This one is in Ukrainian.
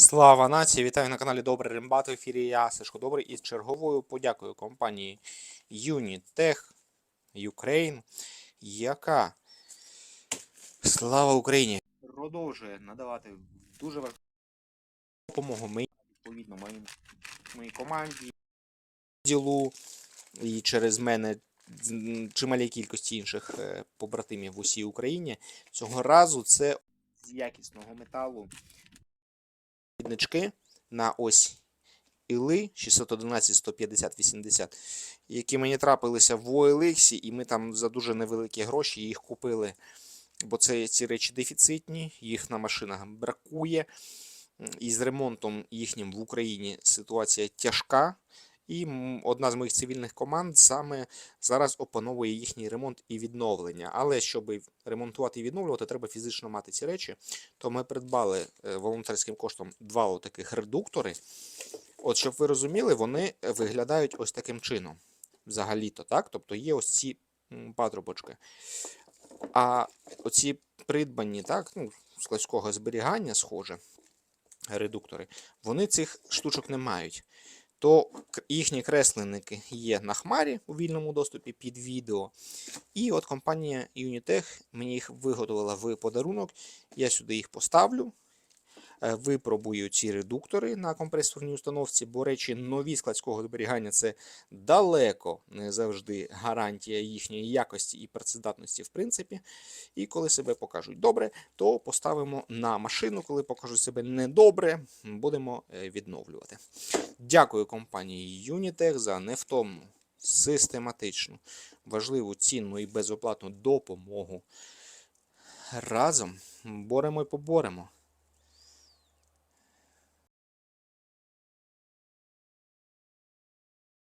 Слава нації! Вітаю на каналі Добрий Рембат. В ефірі я Сашко Добрий із черговою подякою компанії Unitech Ukraine, яка слава Україні продовжує надавати дуже важливу допомогу мені, відповідно, моїм, моїй команді, ділу і через мене чималій кількості інших е, побратимів в усій Україні. Цього разу це з якісного металу віднички на ось іли 611, 150, 80, які мені трапилися в OLX, і ми там за дуже невеликі гроші їх купили. Бо це ці речі дефіцитні, їх на машинах бракує. І з ремонтом їхнім в Україні ситуація тяжка. І одна з моїх цивільних команд саме зараз опановує їхній ремонт і відновлення. Але щоб ремонтувати і відновлювати, треба фізично мати ці речі. То ми придбали е, волонтерським коштом два отаких редуктори. От, щоб ви розуміли, вони виглядають ось таким чином. Взагалі-то, так? Тобто є ось ці патрубочки. А оці придбані, так, ну, складського зберігання, схоже, редуктори, вони цих штучок не мають. То їхні кресленники є на хмарі у вільному доступі під відео. І от компанія Unitech мені їх виготовила в подарунок. Я сюди їх поставлю. Е, Випробую ці редуктори на компресорній установці, бо речі нові складського зберігання це далеко не завжди гарантія їхньої якості і працездатності, в принципі. І коли себе покажуть добре, то поставимо на машину. Коли покажуть себе недобре, будемо е, відновлювати. Дякую компанії Unitech за невтомну, систематичну, важливу, цінну і безоплатну допомогу. Разом боремо і поборемо.